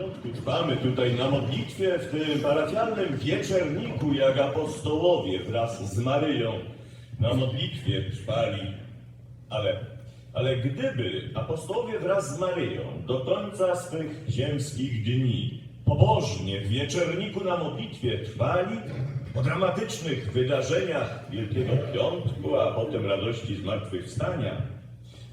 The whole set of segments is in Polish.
piątku trwamy tutaj na modlitwie w tym parafialnym wieczerniku, jak apostołowie wraz z Maryją na modlitwie trwali. Ale, ale gdyby apostołowie wraz z Maryją do końca swych ziemskich dni pobożnie w wieczerniku na modlitwie trwali, po dramatycznych wydarzeniach Wielkiego Piątku, a potem radości zmartwychwstania,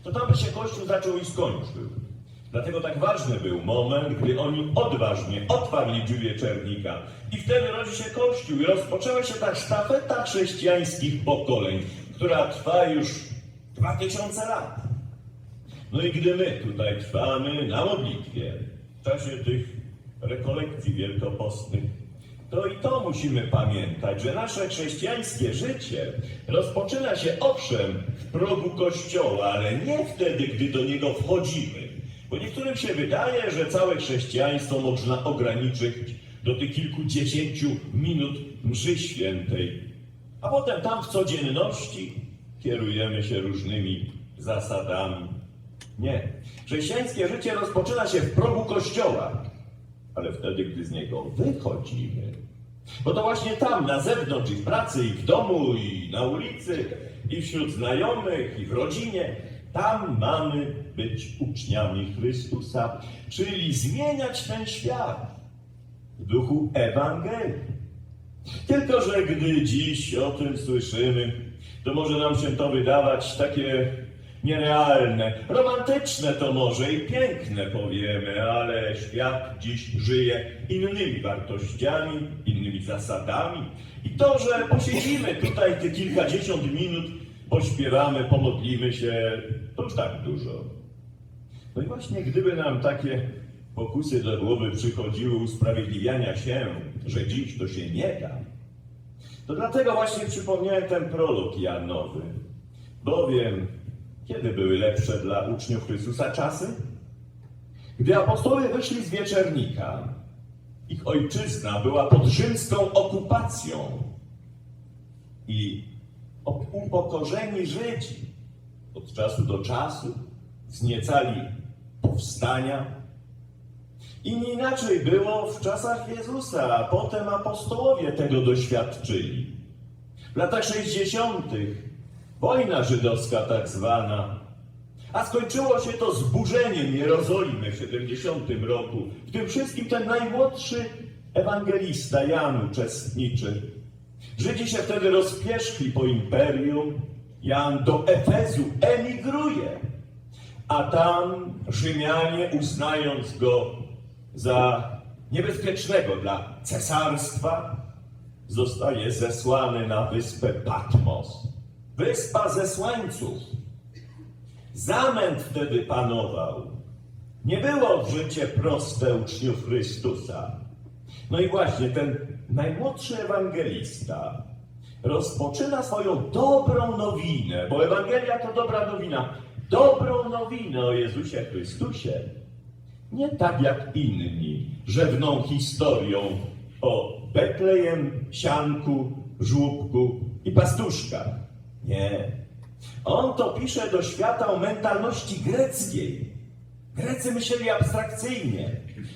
to tam by się Kościół zaczął i skończył. Dlatego tak ważny był moment, gdy oni odważnie otwarli drzwi wieczernika. I wtedy rodzi się Kościół i rozpoczęła się ta sztafeta chrześcijańskich pokoleń, która trwa już dwa tysiące lat. No i gdy my tutaj trwamy na modlitwie, w czasie tych rekolekcji wielkopostnych, to i to musimy pamiętać, że nasze chrześcijańskie życie rozpoczyna się owszem w progu kościoła, ale nie wtedy, gdy do niego wchodzimy. Bo niektórym się wydaje, że całe chrześcijaństwo można ograniczyć do tych kilkudziesięciu minut mszy świętej. A potem tam w codzienności kierujemy się różnymi zasadami. Nie. Chrześcijańskie życie rozpoczyna się w progu kościoła, ale wtedy, gdy z niego wychodzimy. Bo to właśnie tam, na zewnątrz, i w pracy, i w domu, i na ulicy, i wśród znajomych, i w rodzinie, tam mamy być uczniami Chrystusa, czyli zmieniać ten świat w duchu Ewangelii. Tylko, że gdy dziś o tym słyszymy, to może nam się to wydawać takie nierealne, romantyczne to może i piękne powiemy, ale świat dziś żyje innymi wartościami, innymi zasadami. I to, że posiedzimy tutaj te kilkadziesiąt minut, pośpiewamy, pomodlimy się, to już tak dużo. No i właśnie gdyby nam takie pokusy do głowy przychodziły usprawiedliwiania się, że dziś to się nie da, to dlatego właśnie przypomniałem ten prolog Janowy. Bowiem, kiedy były lepsze dla uczniów Chrystusa czasy? Gdy apostołowie wyszli z wieczernika, ich ojczyzna była pod rzymską okupacją i upokorzeni Żydzi od czasu do czasu wzniecali powstania. I nie inaczej było w czasach Jezusa, a potem apostołowie tego doświadczyli. W latach 60. wojna żydowska tak zwana, a skończyło się to zburzeniem Jerozolimy w 70 roku. W tym wszystkim ten najmłodszy ewangelista Jan uczestniczy. Żydzi się wtedy rozpieszli po imperium. Jan do Efezu emigruje. A tam Rzymianie, uznając go za niebezpiecznego dla cesarstwa, zostaje zesłany na wyspę Patmos. Wyspa zesłańców. Zamęt wtedy panował. Nie było w życie proste uczniów Chrystusa. No i właśnie ten najmłodszy ewangelista rozpoczyna swoją dobrą nowinę, bo Ewangelia to dobra nowina. Dobrą nowinę o Jezusie Chrystusie. Nie tak jak inni, rzewną historią o Betlejem, sianku, żłóbku i pastuszkach. Nie. On to pisze do świata o mentalności greckiej. Grecy myśleli abstrakcyjnie.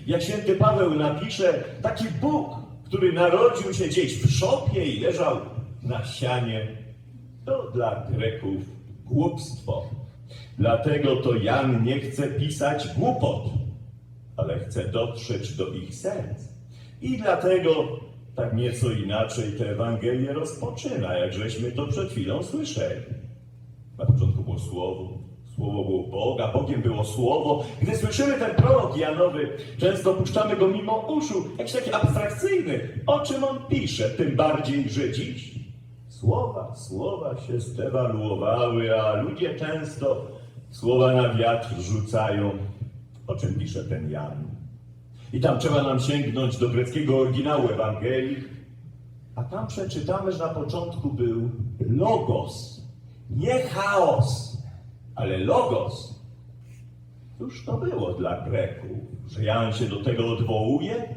Jak święty Paweł napisze, taki Bóg, który narodził się gdzieś w szopie i leżał na sianie, to dla Greków głupstwo. Dlatego to Jan nie chce pisać głupot, ale chce dotrzeć do ich serc. I dlatego tak nieco inaczej tę Ewangelię rozpoczyna, jak żeśmy to przed chwilą słyszeli. Na początku było Słowo, Słowo Boga, Bogiem było Słowo. Gdy słyszymy ten prolog Janowy, często puszczamy go mimo uszu, jakiś taki abstrakcyjny. O czym on pisze? Tym bardziej, że dziś słowa, słowa się zdewaluowały, a ludzie często słowa na wiatr rzucają. O czym pisze ten Jan? I tam trzeba nam sięgnąć do greckiego oryginału Ewangelii, a tam przeczytamy, że na początku był logos, nie chaos, ale logos. Cóż to było dla Greków, że Jan się do tego odwołuje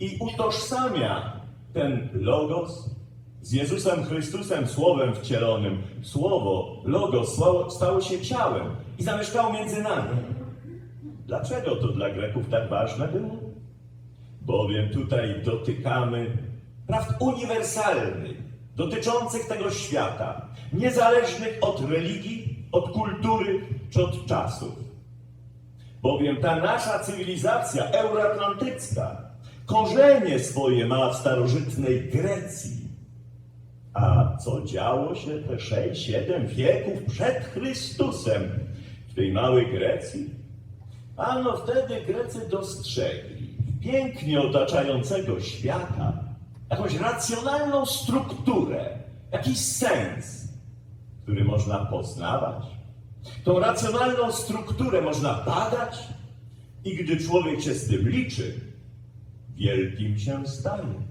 i utożsamia ten logos z Jezusem Chrystusem, Słowem wcielonym. Słowo, logos stało, się ciałem i zamieszkało między nami. Dlaczego to dla Greków tak ważne było? Bowiem tutaj dotykamy prawd uniwersalnych, dotyczących tego świata, niezależnych od religii, od kultury czy od czasów. Bowiem ta nasza cywilizacja euroatlantycka korzenie swoje ma w starożytnej Grecji. A co działo się te 6-7 wieków przed Chrystusem w tej małej Grecji? Ano wtedy Grecy dostrzegli pięknie otaczającego świata jakąś racjonalną strukturę, jakiś sens, który można poznawać. Tą racjonalną strukturę można badać i gdy człowiek się z tym liczy, wielkim się staje.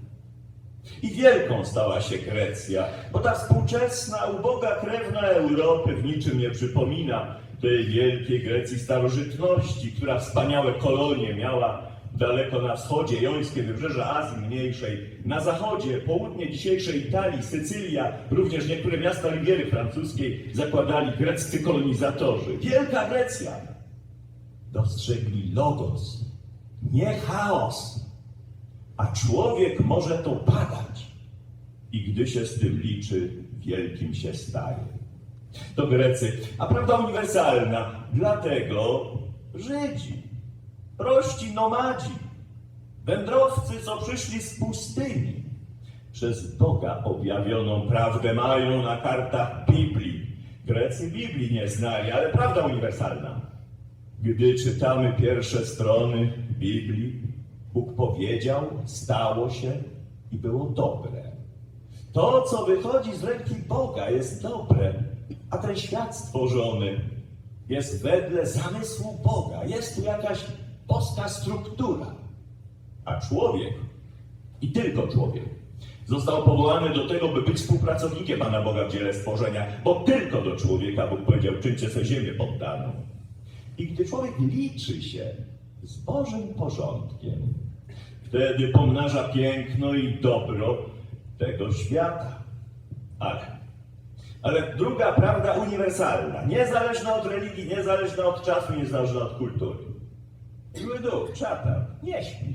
I wielką stała się Grecja, bo ta współczesna, uboga krewna Europy w niczym nie przypomina tej wielkiej Grecji starożytności, która wspaniałe kolonie miała daleko na wschodzie, jońskie wybrzeże Azji Mniejszej, na zachodzie, południe dzisiejszej Italii, Sycylia, również niektóre miasta Riviery francuskiej zakładali greccy kolonizatorzy. Wielka Grecja! Dostrzegli logos, nie chaos, a człowiek może to badać i gdy się z tym liczy, wielkim się staje. To Grecy, a prawda uniwersalna, dlatego Żydzi, prości nomadzi, wędrowcy, co przyszli z pustyni, przez Boga objawioną prawdę mają na kartach Biblii. Grecy Biblii nie znali, ale prawda uniwersalna. Gdy czytamy pierwsze strony Biblii, Bóg powiedział, stało się i było dobre. To, co wychodzi z ręki Boga, jest dobre, a ten świat stworzony jest wedle zamysłu Boga. Jest tu jakaś boska struktura. A człowiek, i tylko człowiek, został powołany do tego, by być współpracownikiem Pana Boga w dziele stworzenia, bo tylko do człowieka Bóg powiedział, czyńcie sobie ziemię poddaną. I gdy człowiek liczy się z Bożym porządkiem, wtedy pomnaża piękno i dobro tego świata. Ale, ale druga prawda uniwersalna, niezależna od religii, niezależna od czasu, niezależna od kultury. Duch, szatan, nie śpi.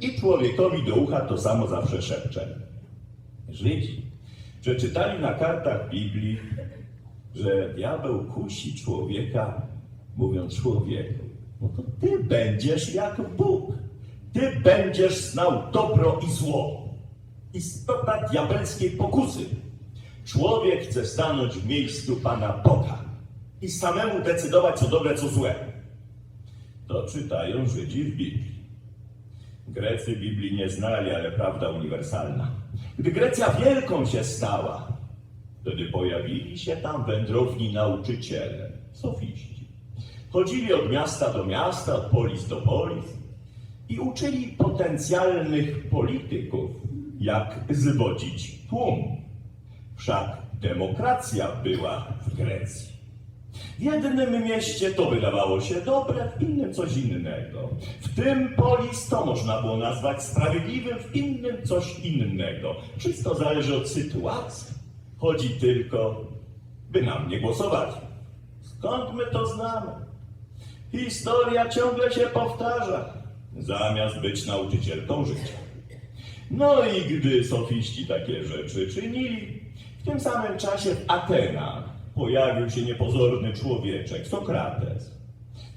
I człowiekowi do ucha to samo zawsze szepcze. Żydzi przeczytali na kartach Biblii, że diabeł kusi człowieka, mówiąc człowieku, no to ty będziesz jak Bóg. Ty będziesz znał dobro i zło. Istota diabelskiej pokusy. Człowiek chce stanąć w miejscu Pana Boga i samemu decydować, co dobre, co złe. To czytają Żydzi w Biblii. Grecy Biblii nie znali, ale prawda uniwersalna. Gdy Grecja wielką się stała, wtedy pojawili się tam wędrowni nauczyciele, sofiści. Chodzili od miasta do miasta, od polis do polis i uczyli potencjalnych polityków, jak zwodzić tłum. Wszak demokracja była w Grecji. W jednym mieście to wydawało się dobre, w innym coś innego. W tym polis to można było nazwać sprawiedliwym, w innym coś innego. Wszystko zależy od sytuacji. Chodzi tylko, by na mnie głosować. Skąd my to znamy? Historia ciągle się powtarza, zamiast być nauczycielką życia. No i gdy sofiści takie rzeczy czynili, w tym samym czasie w Atenach pojawił się niepozorny człowieczek, Sokrates.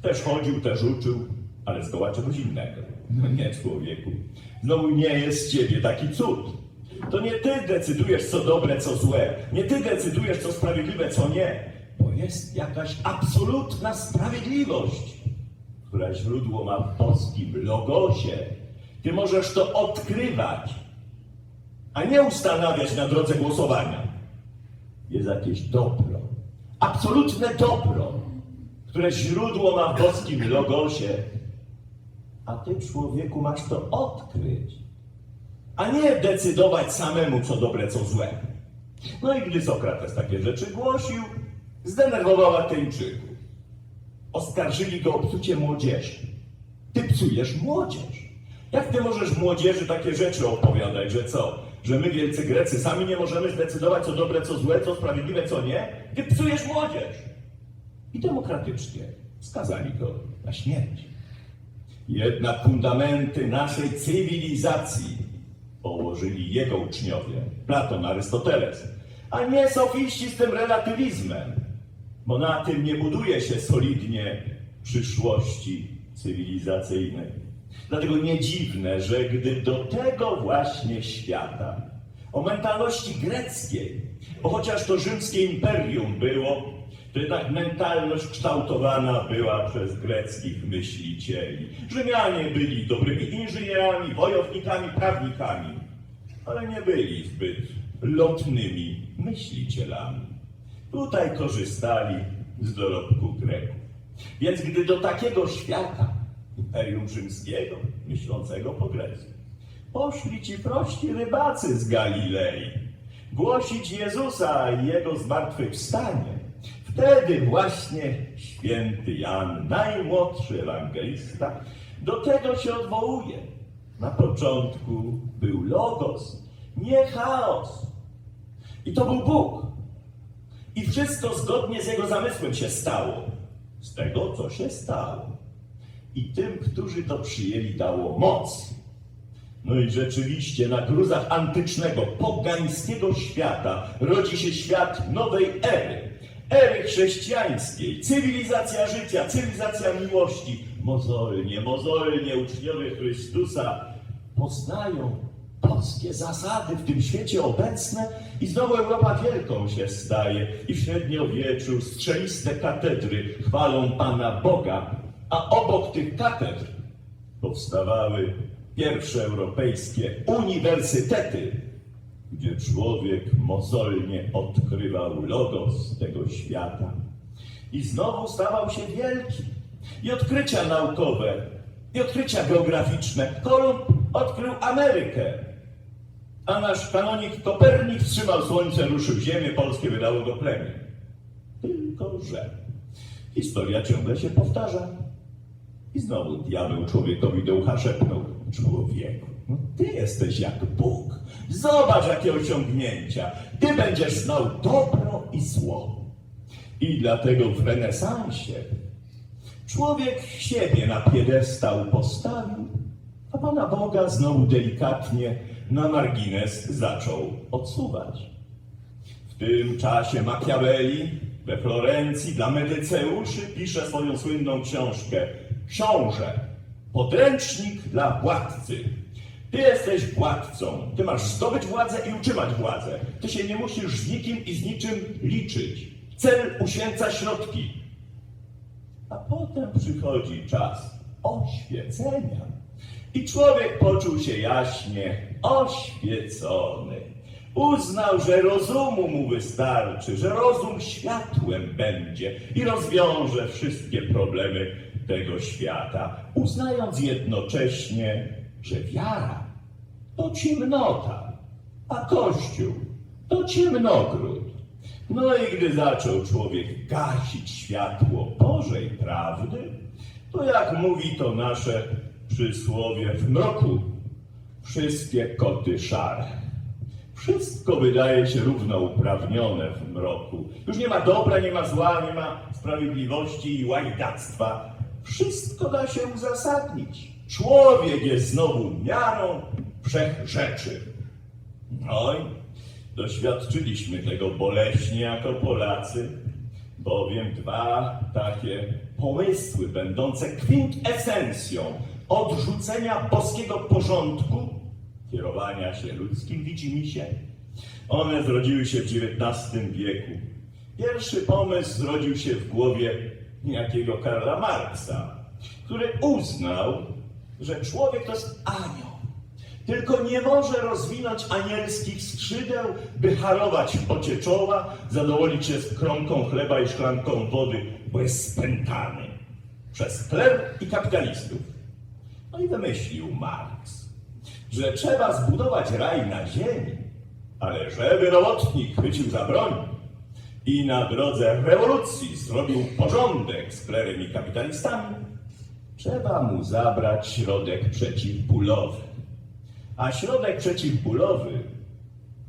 Też chodził, też uczył, ale zgoła czegoś innego. No nie, człowieku. Znowu nie jest z ciebie taki cud. To nie ty decydujesz, co dobre, co złe. Nie ty decydujesz, co sprawiedliwe, co nie. Bo jest jakaś absolutna sprawiedliwość, która źródło ma w boskim logosie. Ty możesz to odkrywać, a nie ustanawiać na drodze głosowania. Jest jakieś dobro, absolutne dobro, które źródło ma w boskim logosie, a ty, człowieku, masz to odkryć, a nie decydować samemu, co dobre, co złe. No i gdy Sokrates takie rzeczy głosił, zdenerwował Ateńczyków. Oskarżyli go o psucie młodzieży. Ty psujesz młodzież. Jak ty możesz młodzieży takie rzeczy opowiadać, że co? Że my, wielcy Grecy, sami nie możemy zdecydować, co dobre, co złe, co sprawiedliwe, co nie? Ty psujesz młodzież. I demokratycznie skazali go na śmierć. Jednak fundamenty naszej cywilizacji położyli jego uczniowie, Platon, Arystoteles, a nie sofiści z tym relatywizmem, bo na tym nie buduje się solidnie przyszłości cywilizacyjnej. Dlatego nie dziwne, że gdy do tego właśnie świata, o mentalności greckiej, bo chociaż to rzymskie imperium było, to jednak mentalność kształtowana była przez greckich myślicieli. Rzymianie byli dobrymi inżynierami, wojownikami, prawnikami, ale nie byli zbyt lotnymi myślicielami. Tutaj korzystali z dorobku Greków. Więc gdy do takiego świata, Imperium Rzymskiego, myślącego po grecku, poszli ci prości rybacy z Galilei, głosić Jezusa i Jego zmartwychwstanie, wtedy właśnie święty Jan, najmłodszy ewangelista, do tego się odwołuje. Na początku był Logos, nie chaos. I to był Bóg. I wszystko zgodnie z Jego zamysłem się stało. Z tego, co się stało. I tym, którzy to przyjęli, dało moc. No i rzeczywiście na gruzach antycznego, pogańskiego świata rodzi się świat nowej ery. Ery chrześcijańskiej, cywilizacja życia, cywilizacja miłości. Mozolnie, mozolnie uczniowie Chrystusa poznają polskie zasady w tym świecie obecne i znowu Europa wielką się staje i w średniowieczu strzeliste katedry chwalą Pana Boga, a obok tych katedr powstawały pierwsze europejskie uniwersytety, gdzie człowiek mozolnie odkrywał logos tego świata i znowu stawał się wielki. I odkrycia naukowe, i odkrycia geograficzne. Kolumb odkrył Amerykę, a nasz kanonik Kopernik wstrzymał słońce, ruszył ziemię, polskie wydało go plemię. Tylko, że historia ciągle się powtarza. I znowu diabeł człowiekowi do ucha szepnął. Człowieku, ty jesteś jak Bóg. Zobacz, jakie osiągnięcia. Ty będziesz znał dobro i zło. I dlatego w renesansie człowiek siebie na piedestał postawił, a Pana Boga znowu delikatnie na margines zaczął odsuwać. W tym czasie Machiavelli we Florencji dla medyceuszy pisze swoją słynną książkę Książę, podręcznik dla władcy. Ty jesteś władcą, ty masz zdobyć władzę i utrzymać władzę. Ty się nie musisz z nikim i z niczym liczyć. Cel uświęca środki. A potem przychodzi czas oświecenia. I człowiek poczuł się jaśnie oświecony. Uznał, że rozumu mu wystarczy, że rozum światłem będzie i rozwiąże wszystkie problemy tego świata, uznając jednocześnie, że wiara to ciemnota, a Kościół to ciemnogród. No i gdy zaczął człowiek gasić światło Bożej prawdy, to jak mówi to nasze przysłowie w mroku, wszystkie koty szare. Wszystko wydaje się równouprawnione w mroku. Już nie ma dobra, nie ma zła, nie ma sprawiedliwości i łajdactwa. Wszystko da się uzasadnić. Człowiek jest znowu miarą wszech rzeczy. No i doświadczyliśmy tego boleśnie jako Polacy, bowiem dwa takie pomysły będące kwintesencją odrzucenia boskiego porządku, kierowania się ludzkim widzimisię, one zrodziły się w XIX wieku. Pierwszy pomysł zrodził się w głowie niejakiego Karla Marksa, który uznał, że człowiek to jest anioł. Tylko nie może rozwinąć anielskich skrzydeł, by harować w pocie czoła, zadowolić się z kromką chleba i szklanką wody, bo jest spętany przez chleb i kapitalistów. No i wymyślił Marks, że trzeba zbudować raj na ziemi, ale żeby robotnik chwycił za broń i na drodze rewolucji zrobił porządek z klerem i kapitalistami, trzeba mu zabrać środek przeciwbólowy. A środek przeciwbólowy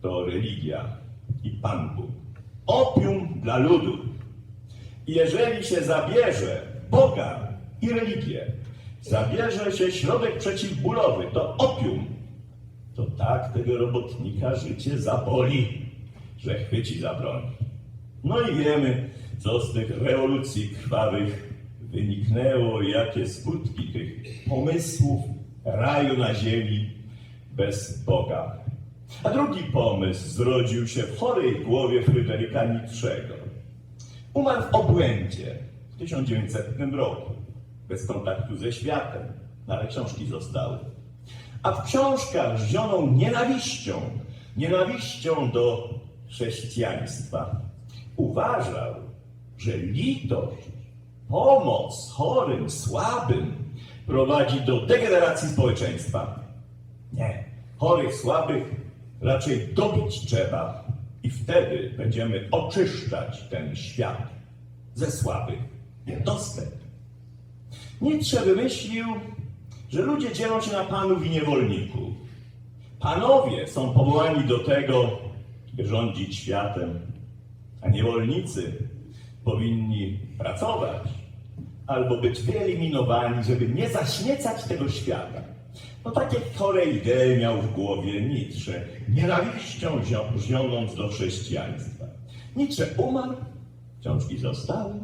to religia i Pan Bóg. Opium dla ludu. Jeżeli się zabierze Boga i religię, zabierze się środek przeciwbólowy, to opium, to tak tego robotnika życie zaboli, że chwyci za broń. No i wiemy, co z tych rewolucji krwawych wyniknęło, jakie skutki tych pomysłów raju na ziemi bez Boga. A drugi pomysł zrodził się w chorej głowie Fryderyka Nietzschego. Umarł w obłędzie w 1900 roku, bez kontaktu ze światem, no ale książki zostały. A w książkach żoną nienawiścią, nienawiścią do chrześcijaństwa, uważał, że litość, pomoc chorym, słabym prowadzi do degeneracji społeczeństwa. Nie, chorych, słabych raczej dobić trzeba i wtedy będziemy oczyszczać ten świat ze słabych jednostek. Nietzsche wymyślił, że ludzie dzielą się na panów i niewolników. Panowie są powołani do tego, by rządzić światem, a niewolnicy powinni pracować albo być wyeliminowani, żeby nie zaśmiecać tego świata. No takie chore idee miał w głowie Nietzsche, nienawiścią zionąc do chrześcijaństwa. Nietzsche umarł, książki zostały,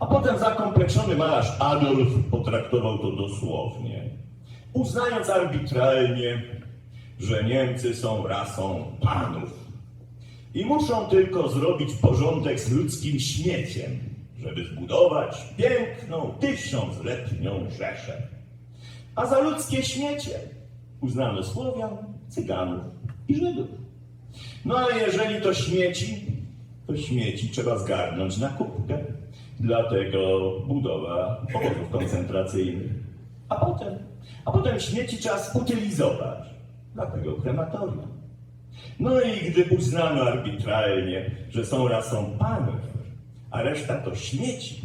a potem zakompleksiony malarz Adolf potraktował to dosłownie, uznając arbitralnie, że Niemcy są rasą panów i muszą tylko zrobić porządek z ludzkim śmieciem, żeby zbudować piękną, tysiącletnią Rzeszę. A za ludzkie śmiecie uznano Słowian, Cyganów i Żydów. No a jeżeli to śmieci, to śmieci trzeba zgarnąć na kubkę. Dlatego budowa obozów koncentracyjnych. A potem, a potem śmieci trzeba zutylizować. Dlatego krematorium. No i gdy uznano arbitralnie, że są rasą panów, a reszta to śmieci,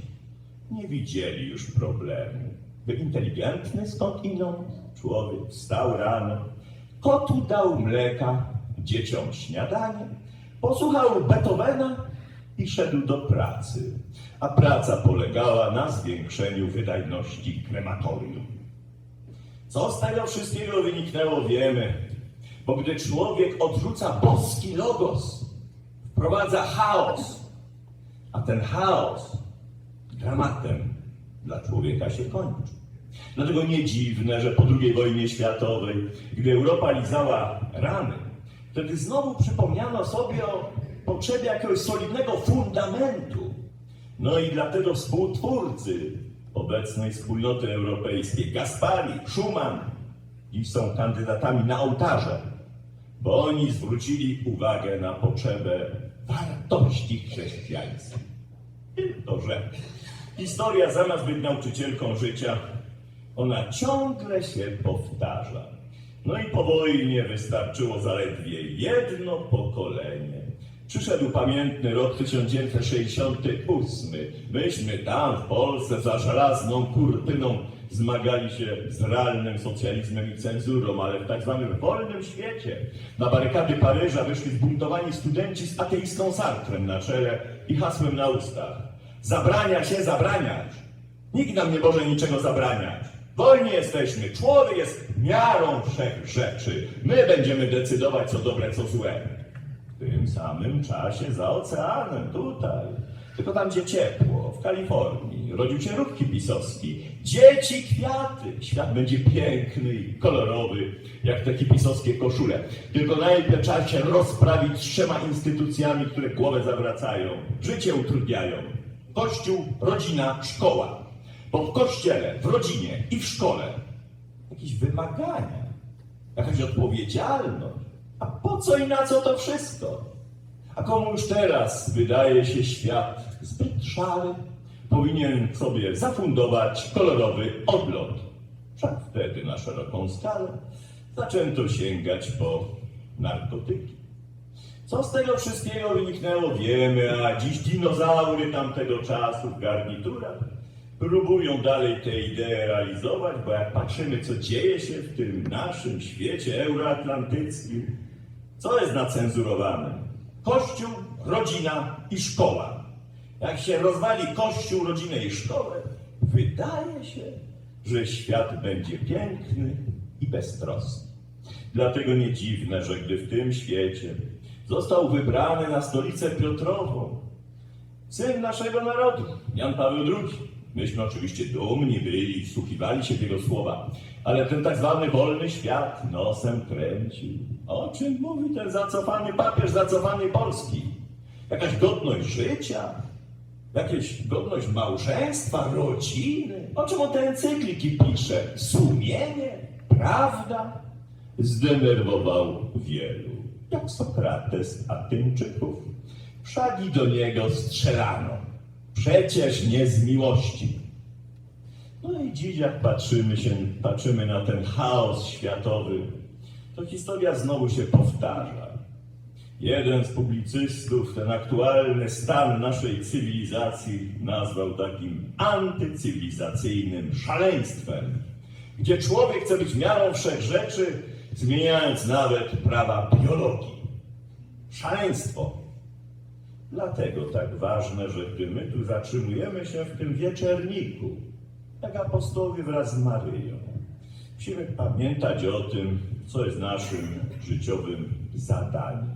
nie widzieli już problemu. By inteligentny skądinąd człowiek wstał rano, kotu dał mleka, dzieciom śniadanie, posłuchał Beethovena i szedł do pracy. A praca polegała na zwiększeniu wydajności krematorium. Co z tego wszystkiego wyniknęło, wiemy. Bo gdy człowiek odrzuca boski logos, wprowadza chaos, a ten chaos dramatem dla człowieka się kończy. Dlatego nie dziwne, że po II wojnie światowej, gdy Europa lizała rany, wtedy znowu przypomniano sobie o potrzebie jakiegoś solidnego fundamentu. No i dlatego współtwórcy obecnej wspólnoty europejskiej, Gaspari, Schumann, dziś są kandydatami na ołtarze, bo oni zwrócili uwagę na potrzebę wartości chrześcijańskich. Tylko, że historia zamiast być nauczycielką życia, ona ciągle się powtarza. No i po wojnie wystarczyło zaledwie jedno pokolenie. Przyszedł pamiętny rok 1968. Myśmy tam w Polsce za żelazną kurtyną zmagali się z realnym socjalizmem i cenzurą, ale w tak zwanym wolnym świecie na barykady Paryża wyszli zbuntowani studenci z ateistą Sartrem na czele i hasłem na ustach. Zabrania się zabraniać. Nikt nam nie może niczego zabraniać. Wolni jesteśmy. Człowiek jest miarą wszech rzeczy. My będziemy decydować, co dobre, co złe. W tym samym czasie za oceanem, tutaj, tylko tam, gdzie ciepło, w Kalifornii, rodził się ruch hipisowski. Dzieci, kwiaty. Świat będzie piękny i kolorowy, jak te hipisowskie koszule. Tylko najpierw trzeba się rozprawić z trzema instytucjami, które głowę zawracają, życie utrudniają. Kościół, rodzina, szkoła. Bo w kościele, w rodzinie i w szkole jakieś wymagania, jakaś odpowiedzialność. A po co i na co to wszystko? A komu już teraz wydaje się świat zbyt szary, powinien sobie zafundować kolorowy odlot. Wszak wtedy na szeroką skalę zaczęto sięgać po narkotyki. Co z tego wszystkiego wyniknęło, wiemy, a dziś dinozaury tamtego czasu w garniturach próbują dalej te idee realizować, bo jak patrzymy, co dzieje się w tym naszym świecie euroatlantyckim, co jest nacenzurowane? Kościół, rodzina i szkoła. Jak się rozwali kościół, rodzinę i szkołę, wydaje się, że świat będzie piękny i beztrosny. Dlatego nie dziwne, że gdy w tym świecie został wybrany na stolicę Piotrową, syn naszego narodu, Jan Paweł II. Myśmy oczywiście dumni byli wsłuchiwali się w jego słowa, ale ten tak zwany wolny świat nosem kręcił. O czym mówi ten zacofany papież, zacofany Polski? Jakaś godność życia? Jakieś godność małżeństwa, rodziny? O czym on te encykliki pisze? Sumienie? Prawda? Zdenerwował wielu, jak Sokrates Atyńczyków. Wszak i do niego strzelano. Przecież nie z miłości. No i dziś jak patrzymy, się, patrzymy na ten chaos światowy, to historia znowu się powtarza. Jeden z publicystów ten aktualny stan naszej cywilizacji nazwał takim antycywilizacyjnym szaleństwem, gdzie człowiek chce być miarą wszechrzeczy, zmieniając nawet prawa biologii. Szaleństwo. Dlatego tak ważne, że gdy my tu zatrzymujemy się w tym wieczerniku, jak apostołowie wraz z Maryją, musimy pamiętać o tym, co jest naszym życiowym zadaniem.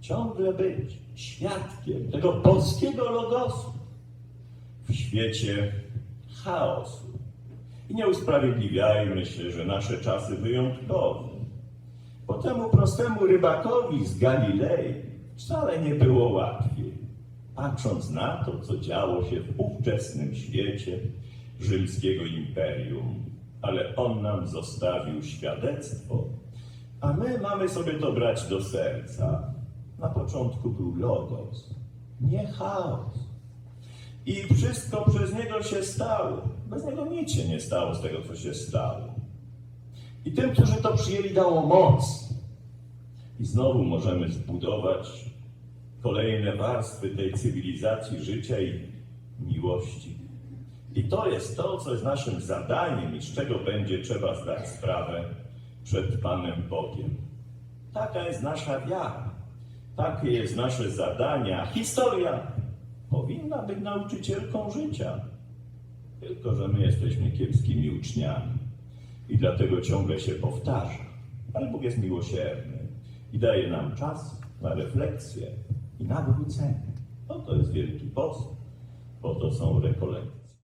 Ciągle być świadkiem tego polskiego logosu w świecie chaosu. I nie usprawiedliwiajmy się, że nasze czasy wyjątkowe. Bo temu prostemu rybakowi z Galilei wcale nie było łatwiej. Patrząc na to, co działo się w ówczesnym świecie rzymskiego imperium, ale on nam zostawił świadectwo, a my mamy sobie to brać do serca. Na początku był logos, nie chaos. I wszystko przez niego się stało. Bez niego nic się nie stało z tego, co się stało. I tym, którzy to przyjęli, dało moc. I znowu możemy zbudować kolejne warstwy tej cywilizacji życia i miłości. I to jest to, co jest naszym zadaniem i z czego będzie trzeba zdać sprawę przed Panem Bogiem. Taka jest nasza wiara. Takie jest nasze zadanie. Historia powinna być nauczycielką życia. Tylko, że my jesteśmy kiepskimi uczniami. I dlatego ciągle się powtarza. Ale Bóg jest miłosierny i daje nam czas na refleksję i nawrócenie. No to jest wielki post, po to są rekolekcje.